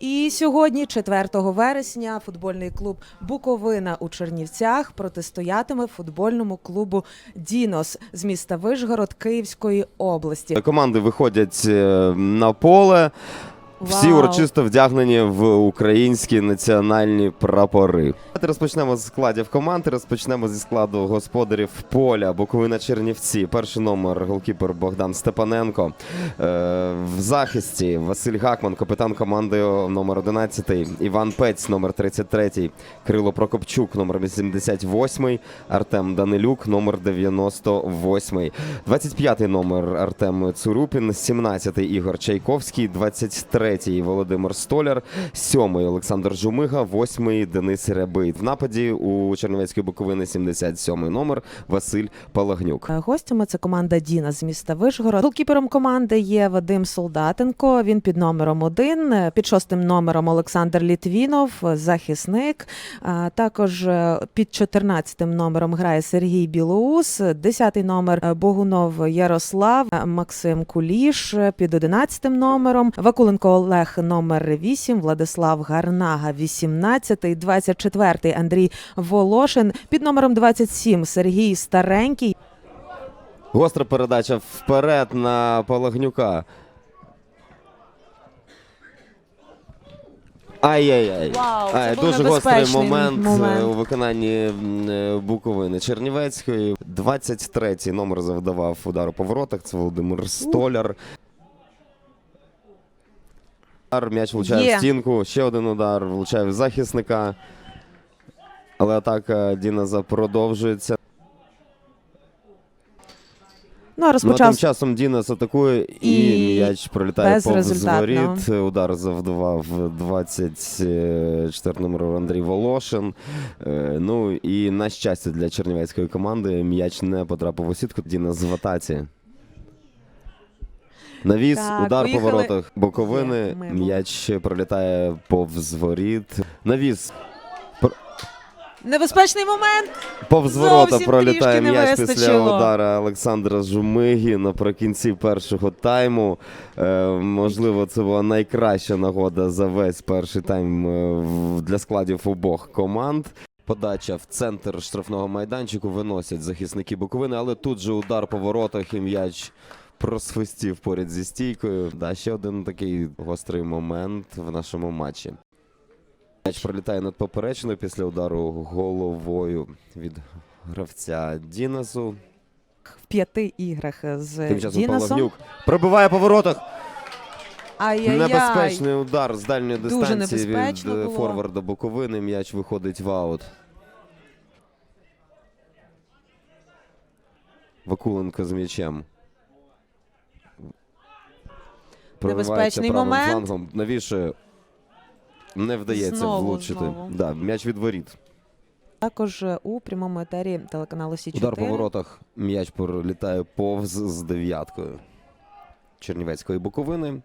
І сьогодні, 4 вересня, футбольний клуб Буковина у Чернівцях протистоятиме футбольному клубу Дінос з міста Вишгород Київської області. Команди виходять е, на поле. Всі Вау. урочисто вдягнені в українські національні прапори. Давайте Розпочнемо з складів команд. Розпочнемо зі складу господарів поля Буковина Чернівці. Перший номер голкіпер Богдан Степаненко. Е, в захисті Василь Гакман, капітан команди номер 11, Іван Пець, номер 33, Кирило Прокопчук, номер 88, Артем Данилюк, номер 98, 25 номер Артем Цурупін, 17 Ігор Чайковський, 23 Володимир Столяр, 7 Олександр Жумига, 8 Денис Рябий. В нападі у Чернівецької Буковини 77 номер Василь Палагнюк. Е, Гостями це команда Діна з міста Вишгород. Голкіпером команди є Вадим Солдатенко. Він під номером один, е, під шостим номером Олександр Літвінов, е, захисник. Також під 14 номером грає Сергій Білоус, 10 номер Богунов Ярослав, Максим Куліш під 11 номером, Вакуленко Олег номер 8, Владислав Гарнага 18, 24 Андрій Волошин, під номером 27 Сергій Старенький. Гостра передача вперед на Палагнюка. Ай-яй-яй. Вау, Ай, був дуже гострий момент, момент. е, у виконанні е, Буковини Чернівецької. 23-й номер завдавав удар по воротах. Це Володимир Столяр. Удар, М'яч влучає Є. в стінку. Ще один удар влучає в захисника. Але атака Діназа продовжується. Ну, а Ну, а розпочав тим часом Дінас атакує і, І м'яч пролітає повз безрезультатно. воріт. Удар завдавав 24 номер Андрій Волошин. Е, Ну і на щастя для чернівецької команди м'яч не потрапив у сітку. Дінас в атаці. Навіс, Так, удар поїхали. по воротах Боковини. Є, мимо. М'яч пролітає повз воріт. Навіс. небезпечний момент. Повз ворота пролітає трішки не м'яч після вистачило. удара Олександра Жумигі наприкінці першого тайму. Е, можливо, це була найкраща нагода за весь перший тайм е, в- для складів обох команд. Подача в центр штрафного майданчику виносять захисники Буковини, але тут же удар по воротах і м'яч просвистів поряд зі стійкою. Да, ще один такий гострий момент в нашому матчі. М'яч пролітає над поперечною після удару головою від гравця Дінасу. В п'яти іграх з Тим часом Дінасом. Палагнюк пробиває по воротах. Ай-яй-яй. Небезпечний удар з дальньої Дуже дистанції від небезпечно е, було. форварда Буковини. М'яч виходить в аут. Вакуленко з м'ячем. Пробивається Небезпечний правим момент. флангом. Навіщо не вдається Знову, влучити? знову. Да, м'яч від воріт. Також е, у прямому етері телеканалу Сі 4 Удар по воротах. М'яч пролітає повз з дев'яткою Чернівецької Буковини.